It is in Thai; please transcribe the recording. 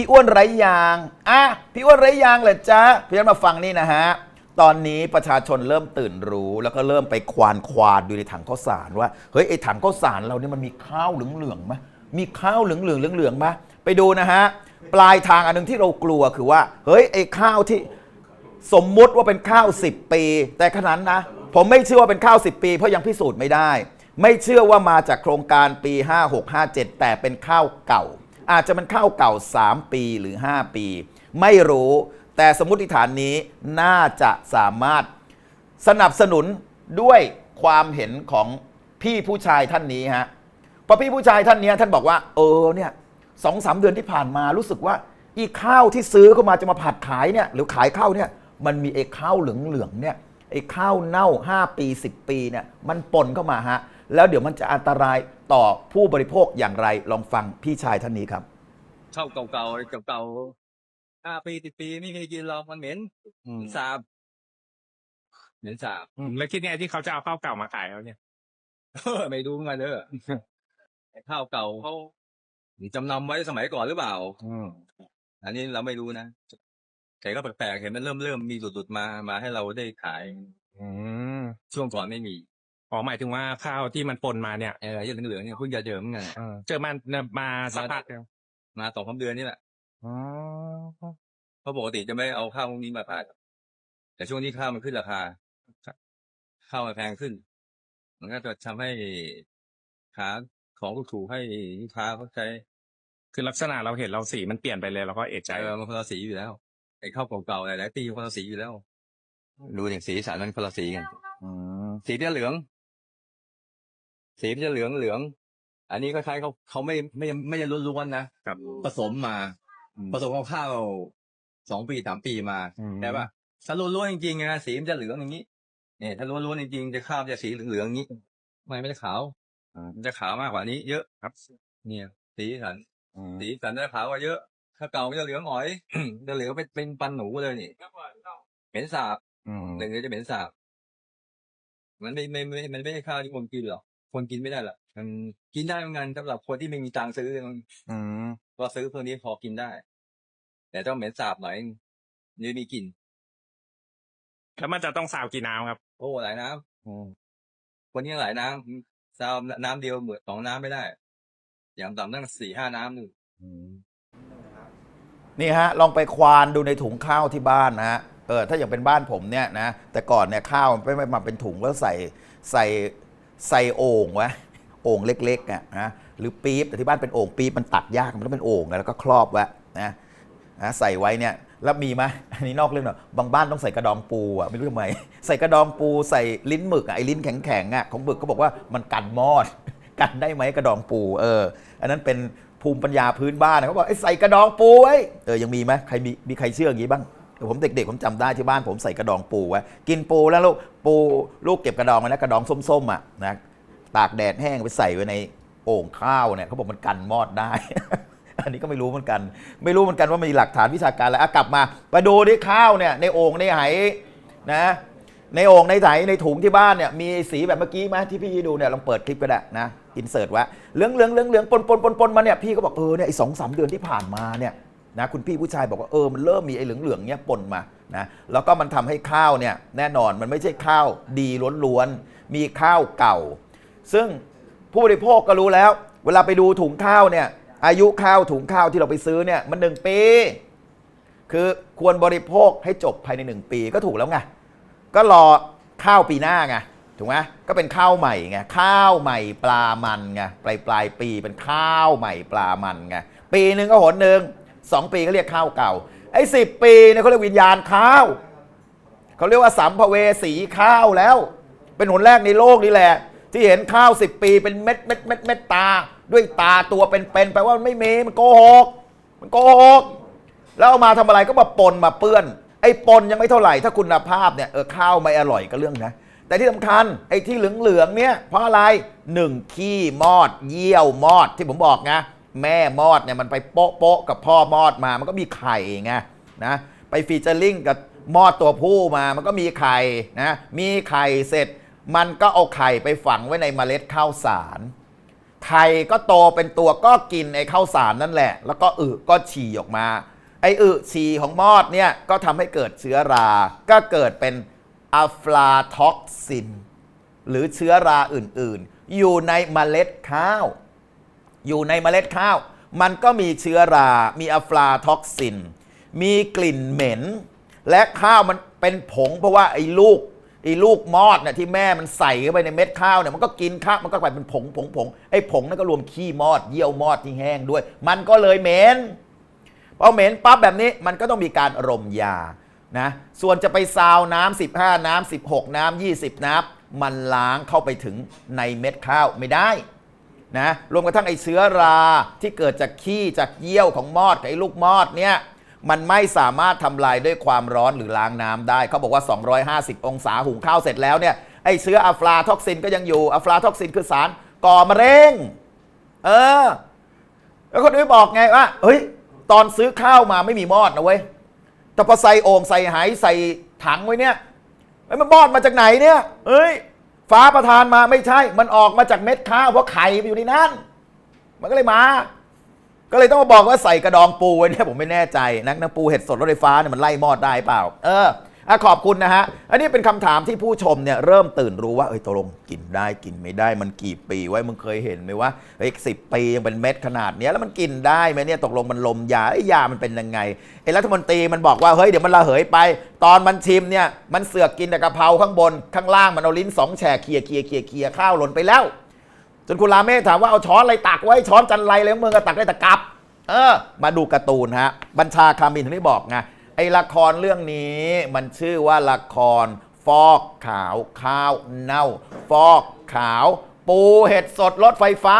พี่อ้วนไร้ยางอะพี่อ้วนไร้ยางเหรอจ๊ะพี่อ้วนมาฟังนี่นะฮะตอนนี้ประชาชนเริ่มตื่นรู้แล้วก็เริ่มไปควานควานดูในถังข้าวสารว่าเฮ้ยไอ้ถังข้าวสารเราเนี่ยมันมีข้าวเหลืองๆไหมมีข้าวเหลืองๆเหลืองๆไหมไปดูนะฮะปลายทางอันหนึงที่เรากลัวคือว่าเฮ้ยไอ้ข้าวที่สมมุติว่าเป็นข้าว 10 ปี แต่ขนาดนะ ผมไม่เชื่อว่าเป็นข้าว 10 ปี เพราะยังพิสูจน์ไม่ได้ ไม่เชื่อว่ามาจากโครงการปี 5657 แต่เป็นข้าวเก่า อาจจะเป็นข้าวเก่า 3 ปีหรือ 5 ปี ไม่รู้แต่สมมติฐานนี้น่าจะสามารถสนับสนุนด้วยความเห็นของพี่ผู้ชายท่านนี้ฮะพอพี่ผู้ชายท่านนี้ท่านบอกว่า เออเนี่ยสองสามเดือนที่ผ่านมารู้สึกว่าอีข้าวที่ซื้อเข้ามาจะมาผัดขายเนี่ยหรือขายข้าวเนี่ยมันมีไอ้ข้าวเหลืองๆเนี่ยไอ้ข้าวเน่า 5 ปี 10 ปีเนี่ยมันปนเข้ามาฮะ แล้วเดี๋ยวมันจะอันตรายต่อผู้บริโภคอย่างไร ลองฟังพี่ชายท่านนี้ครับข้าวเก่าๆเก่าๆห้าปีสิบปีไม่เคยกินหรอกมันเหม็นสาบเหม็นสาบอืมแล้วคิดไงที่เขาจะเอาข้าวเก่ามาขายแล้วเนี่ยเออไม่รู้เหมือนกันเด้อไอ้ข้าวเก่าเขาจำนำไว้สมัยก่อนหรือเปล่าอืมอันนี้เราไม่รู้นะแต่ก็แปลกๆเห็นมันเริ่มเริ่มมีหลุดๆมามาให้เราได้ขายอืมช่วงก่อนไม่มี อ๋อหมายถึงว่าข้าวที่มันปนมาเนี่ยเออยังเหลืองๆเนี่ยเพิ่งจะเจอเหมือนกันเออเจอมันมาสักพักแล้วมาสองสามเดือนนี่แหละอ๋อเพราะปกติจะไม่เอาข้าวพวกนี้มาขายแต่ช่วงนี้ข้าวมันขึ้นราคาข้าวมันแพงขึ้น มันก็จะทำให้หาของถูกๆให้ลูกค้าเขาใช้คือลักษณะเราเห็นเราสีมันเปลี่ยนไปเลยเราก็เอะใจใจมันคนละสีอยู่แล้วไอ้ข้าวเก่าๆหลายๆปีคนละสีอยู่แล้ว ดูอย่างสีสันมันคนละสีกันอืมสีมันจะเหลือง สีมันจะเหลืองเหลือง อันนี้คล้ายๆเขาเขาไม่ไม่ไม่ใช่ล้วนๆนะครับ ผสมมา ผสมกับข้าวสองปีสามปีมาอืมใช่ป่ะถ้าล้วนๆจริงๆนะสีมันจะเหลืองอย่างนี้เนี่ยถ้าล้วนๆจริงๆจะข้าวจะสีเหลืองๆอย่างนี้ไม่ไม่ได้ขาวอ่ามันจะขาวมากกว่านี้ เยอะครับ เนี่ย สีสัน อืม สีสันจะขาวกว่าเยอะ ถ้าเก่าก็จะเหลืองอ๋อย จะเหลืองเป็นเป็นปันหนูเลยนี่เหม็นสาบอืมเหลืองจะเหม็นสาบ มันไม่ไม่ไม่มันไม่ใช่ข้าวที่คนกินหรอก คนกินไม่ได้หรอกมันกินได้เหมือนกันสำหรับคนที่ไม่มีตังค์ซื้อมันอืมก็ซื้อพวกนี้พอกินได้ แต่ต้องเหม็นสาบหน่อยนี่มีกลิ่นแล้วมันจะต้องสาวกี่น้ำครับโอ้หลายน้ำอืมคนนี้หลายน้ำซาวน้ำเดียวเหมือนสองน้ำไม่ได้ อย่างต่ำตั้งสี่ห้าน้ำหนึ่ง อืมนี่ฮะลองไปควานดูในถุงข้าวที่บ้านนะฮะเออถ้าอย่างเป็นบ้านผมเนี่ยนะแต่ก่อนเนี่ยข้าวมันไม่ไม่มาเป็นถุงแล้วใส่ใส่ ใส่โอ่งไว้โอ่งเล็กๆอะนะหรือปี๊บแต่ที่บ้านเป็นโอ่งปี๊บมันตัดยากมันต้องเป็นโอ่งแล้วก็ครอบไว้นะนะใส่ไว้เนี่ยแล้วมีไหมอันนี้นอกเรื่องหน่อยบางบ้านต้องใส่กระดองปูอะไม่รู้ทำไมใส่กระดองปูใส่ลิ้นหมึกอะไอ้ลิ้นแข็งๆอะของหมึกก็บอกว่ามันกันมอด กันได้ไหมกระดองปูเออ อันนั้นเป็นภูมิปัญญาพื้นบ้านเขาบอกไอ้ใส่กระดองปูไว้เออยังมีไหมใครมีมีใครเชื่ออย่างนี้บ้าง ผมเด็กๆ ผมจำได้ที่บ้านผมใส่กระดองปูไว้กินปูแล้วลูกปูลูกเก็บกระดองไว้นะกระดองส้มๆอะนะตากแดดแห้งไปใส่ไว้ในโอ่งข้าวเนี่ยเขาบอกมันกันมอดได้ อันนี้ก็ไม่รู้เหมือนกัน ไม่รู้เหมือนกันว่ามีหลักฐานวิชาการแล้วอะกลับมาไปดูที่ข้าวเนี่ยในโอ่งในไหนะในโอ่งในไหในถุงที่บ้านเนี่ยมีสีแบบเมื่อกี้ไหมที่พี่ดูเนี่ยลองเปิดคลิปก็ได้นะอินเสิร์ตว้เหลืองเหลืองเหลืองเหลืองปนปนปนปนมาเนี่ยพี่ก็บอกเออเนี่ยสองสามเดือนที่ผ่านมาเนี่ย นะคุณพี่ผู้ชายบอกว่าเออมันเริ่มมีไอ้เหลืองเหลืองเนี่ยปนมานะแล้วก็มันทำให้ข้าวเนี่ยแน่นอนมันไม่ใช่ข้าวดีล้วนๆมีข้าวเก่า ซึ่งผู้บริโภคก็รู้แล้ว เวลาไปดูถุงข้าวเนี่ยอายุข้าวถุงข้าวที่เราไปซื้อเนี่ยมันหนึ่งปี คือควรบริโภคให้จบภายในหนึ่งปีก็ถูกแล้วไงก็รอข้าวปีหน้าไงถูกไหมก็เป็นข้าวใหม่ไงข้าวใหม่ปลามันไงปลายปลายปีเป็นข้าวใหม่ปลามันไงปีหนึ่งก็หนหนึ่ง สองปีก็เรียกข้าวเก่า ไอ้สิบปีเนี่ยเขาเรียกวิญญาณข้าว เขาเรียกว่าสัมภเวสีข้าวแล้ว เป็นหนแรกในโลกนี่แหละ ที่เห็นข้าวสิบปีเป็นเม็ดเม็ดเม็ดเม็ดตา ด้วยตาตัวเป็นๆแปลว่ามันไม่มีมันโกหก มันโกหก แล้วเอามาทำอะไรก็มาปนมาเปื้อน ไอ้ปนยังไม่เท่าไหร่ ถ้าคุณภาพเนี่ยเออข้าวไม่อร่อยก็เรื่องนะแต่ที่สำคัญไอ้ที่เหลืองๆเนี่ยเพราะอะไรหนึ่งขี้มอด เยี่ยวมอดที่ผมบอกนะ แม่มอดเนี่ยมันไปโป๊ะโป๊ะกับพ่อมอดมามันก็มีไข่ไงนะไปฟีเจอริงกับมอดตัวผู้มามันก็มีไข่นะมีไข่เสร็จ มันก็เอาไข่ไปฝังไว้ในเมล็ดข้าวสารไข่ก็โตเป็นตัวก็กินไอ้ข้าวสารนั่นแหละ แล้วก็อึก็ฉี่ออกมา ไอ้อึฉี่ของมอดเนี่ยก็ทำให้เกิดเชื้อรา ก็เกิดเป็นอะฟลาท็อกซิน หรือเชื้อราอื่นๆ อยู่ในเมล็ดข้าว อยู่ในเมล็ดข้าว มันก็มีเชื้อรา มีอะฟลาท็อกซิน มีกลิ่นเหม็น และข้าวมันเป็นผงเพราะว่าไอ้ลูกไอ้ลูกมอดเนี่ยที่แม่มันใส่เข้าไปในเม็ดข้าวเนี่ยมันก็กินข้าวมันก็กลายเป็นผงผงผงไอ้ผงนั่นก็รวมขี้มอด เยี่ยวมอดที่แห้งด้วย มันก็เลยเหม็นพอเหม็นปั๊บแบบนี้มันก็ต้องมีการรมยานะส่วนจะไปซาวน้ำ15 น้ำ16 น้ำ20 น้ำมันล้างเข้าไปถึงในเม็ดข้าวไม่ได้ นะรวมกระทั่งไอเชื้อราที่เกิดจากขี้จากเยี่ยวของมอดกับไอ้ลูกมอดเนี่ยมันไม่สามารถทำลายด้วยความร้อนหรือล้างน้ำได้ เขาบอกว่า 250 องศาหุงข้าวเสร็จแล้วเนี่ยไอเชื้ออะฟลาท็อกซินก็ยังอยู่อะฟลาท็อกซินคือสารก่อมะเร็งเออ แล้วคนอื่นบอกไงว่าเฮ้ยตอนซื้อข้าวมาไม่มีมอดนะเว้ยแต่พอใส่โอ่งใส่ไหใส่ถังไว้เนี่ยเฮ้ยมันมอดมาจากไหนเนี่ยเฮ้ย ฟ้าประทานมาไม่ใช่ มันออกมาจากเม็ดข้าวเพราะไข่มันอยู่ในนั้น มันก็เลยมา ก็เลยต้องมาบอกว่าใส่กระดองปูไว้เนี่ยผมไม่แน่ใจนักนะปูเห็ดสดรถไฟฟ้าเนี่ยมันไล่มอดได้เปล่า เออ อะขอบคุณนะฮะ อันนี้เป็นคำถามที่ผู้ชมเนี่ยเริ่มตื่นรู้ว่าเอ้ยตกลงกินได้กินไม่ได้มันกี่ปีไว้มึงเคยเห็นไหมว่าเฮ้ยสิปียังเป็นเม็ดขนาดเนี้ยแล้วมันกินได้ไหมเนี่ยตกลงมันลมยาไอ้ยามันเป็นยังไงไอ้รัฐมนตรีมันบอกว่าเฮ้ยเดี๋ยวมันระเหยไป ตอนมันชิมเนี่ยมันเสือกกินแต่กะเพราข้างบนข้างล่างมันเอาลิ้นสองแฉกเคียเคียเคียเคียข้าวหล่นไปแล้ว จนคุณราเมฆถามว่าเอาช้อนอะไรตักไว้ช้อนจันไรอะไรของมึงก็ตักได้แต่กับ เออ มาดูการ์ตูนฮะ บัญชาคามินถึงได้บอกไง ไอละครเรื่องนี้มันชื่อว่าละคร ฟอกขาวข้าวเน่า ฟอกขาว ปูเห็ดสดรถไฟฟ้า